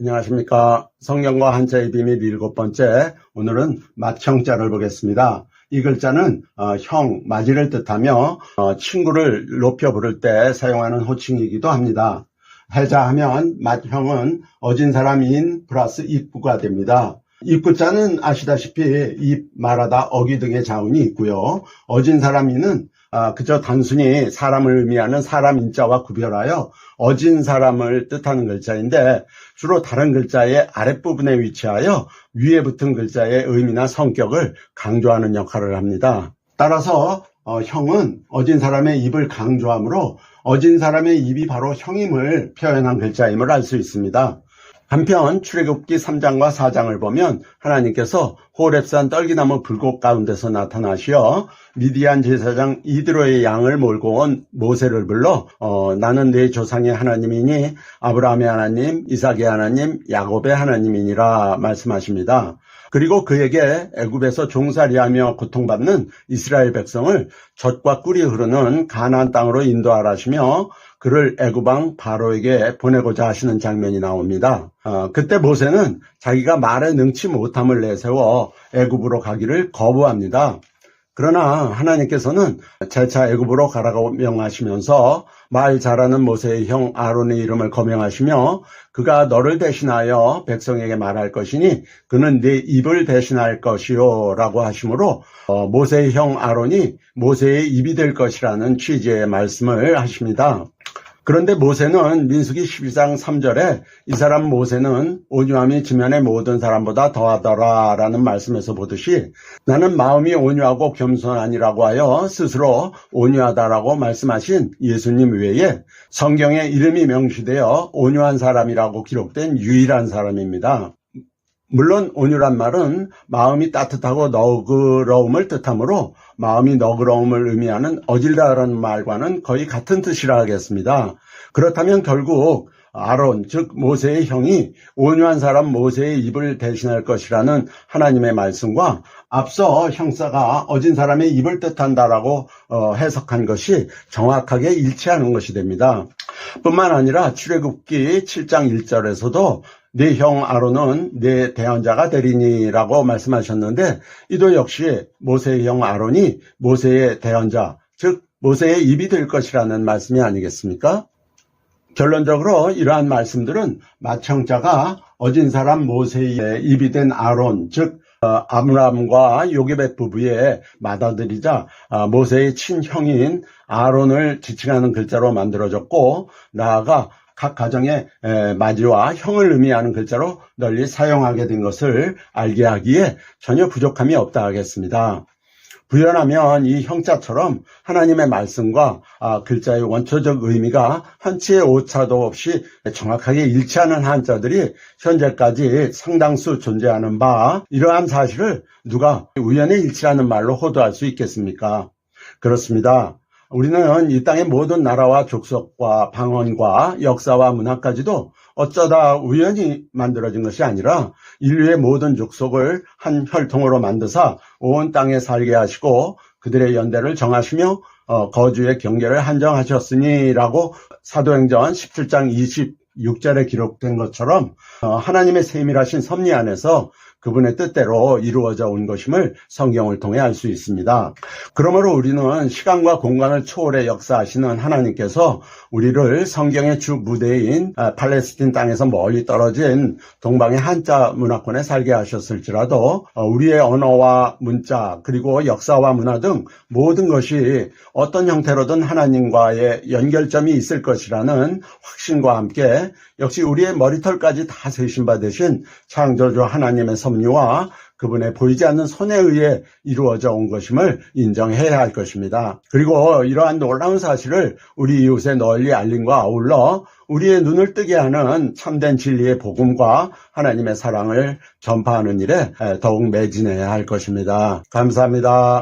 안녕하십니까. 성경과 한자의 비밀 일곱 번째. 오늘은 맏형자를 보겠습니다. 이 글자는 어, 형, 맞이를 뜻하며 어, 친구를 높여 부를 때 사용하는 호칭이기도 합니다. 해자하면 맏형은 어진 사람인 플러스 입구가 됩니다. 입구자는 아시다시피 입, 말하다, 어기 등의 자운이 있고요. 어진 사람이는 아, 그저 단순히 사람을 의미하는 사람 인자와 구별하여 어진 사람을 뜻하는 글자인데 주로 다른 글자의 아랫부분에 위치하여 위에 붙은 글자의 의미나 성격을 강조하는 역할을 합니다. 따라서 어, 형은 어진 사람의 입을 강조하므로 어진 사람의 입이 바로 형임을 표현한 글자임을 알 수 있습니다. 한편 출애굽기 3장과 4장을 보면 하나님께서 호렙산 떨기나무 불꽃 가운데서 나타나시어 미디안 제사장 이드로의 양을 몰고 온 모세를 불러 어, 나는 내 조상의 하나님이니 아브라함의 하나님, 이삭의 하나님, 야곱의 하나님이니라 말씀하십니다. 그리고 그에게 애굽에서 종살이하며 고통받는 이스라엘 백성을 젖과 꿀이 흐르는 가나안 땅으로 인도하라시며 그를 애굽왕 바로에게 보내고자 하시는 장면이 나옵니다. 어, 그때 모세는 자기가 말에 능치 못함을 내세워 애굽으로 가기를 거부합니다. 그러나 하나님께서는 재차 애굽으로 가라고 명하시면서 말 잘하는 모세의 형 아론의 이름을 거명하시며 그가 너를 대신하여 백성에게 말할 것이니 그는 네 입을 대신할 것이요 라고 하시므로 어, 모세의 형 아론이 모세의 입이 될 것이라는 취지의 말씀을 하십니다. 그런데 모세는 민수기 12장 3절에 이 사람 모세는 온유함이 지면의 모든 사람보다 더하더라 라는 말씀에서 보듯이 나는 마음이 온유하고 겸손하니라고 하여 스스로 온유하다라고 말씀하신 예수님 외에 성경에 이름이 명시되어 온유한 사람이라고 기록된 유일한 사람입니다. 물론 온유란 말은 마음이 따뜻하고 너그러움을 뜻하므로 마음이 너그러움을 의미하는 어질다라는 말과는 거의 같은 뜻이라 하겠습니다. 그렇다면 결국 아론, 즉 모세의 형이 온유한 사람 모세의 입을 대신할 것이라는 하나님의 말씀과 앞서 형사가 어진 사람의 입을 뜻한다라고 어, 해석한 것이 정확하게 일치하는 것이 됩니다. 뿐만 아니라 출애굽기 7장 1절에서도 네 형 아론은 네 대언자가 되리니라고 말씀하셨는데 이도 역시 모세의 형 아론이 모세의 대언자 즉 모세의 입이 될 것이라는 말씀이 아니겠습니까? 결론적으로 이러한 말씀들은 마청자가 어진 사람 모세의 입이 된 아론 즉 어, 아므람과 요게벳 부부의 맏아들이자 어, 모세의 친형인 아론을 지칭하는 글자로 만들어졌고 나아가 각 가정의 맞이와 형을 의미하는 글자로 널리 사용하게 된 것을 알게 하기에 전혀 부족함이 없다 하겠습니다. 부연하면 이 형자처럼 하나님의 말씀과 아, 글자의 원초적 의미가 한치의 오차도 없이 정확하게 일치하는 한자들이 현재까지 상당수 존재하는 바 이러한 사실을 누가 우연의 일치라는 말로 호도할 수 있겠습니까? 그렇습니다. 우리는 이 땅의 모든 나라와 족속과 방언과 역사와 문화까지도 어쩌다 우연히 만들어진 것이 아니라 인류의 모든 족속을 한 혈통으로 만드사 온 땅에 살게 하시고 그들의 연대를 정하시며 어, 거주의 경계를 한정하셨으니라고 사도행전 17장 26절에 기록된 것처럼 어, 하나님의 세밀하신 섭리 안에서 그분의 뜻대로 이루어져 온 것임을 성경을 통해 알 수 있습니다. 그러므로 우리는 시간과 공간을 초월해 역사하시는 하나님께서 우리를 성경의 주 무대인 아, 팔레스틴 땅에서 멀리 떨어진 동방의 한자 문화권에 살게 하셨을지라도 어, 우리의 언어와 문자 그리고 역사와 문화 등 모든 것이 어떤 형태로든 하나님과의 연결점이 있을 것이라는 확신과 함께 역시 우리의 머리털까지 다 세신 받으신 창조주 하나님의 섭리와 그분의 보이지 않는 손에 의해 이루어져 온 것임을 인정해야 할 것입니다. 그리고 이러한 놀라운 사실을 우리 이웃에 널리 알림과 아울러 우리의 눈을 뜨게 하는 참된 진리의 복음과 하나님의 사랑을 전파하는 일에 더욱 매진해야 할 것입니다. 감사합니다.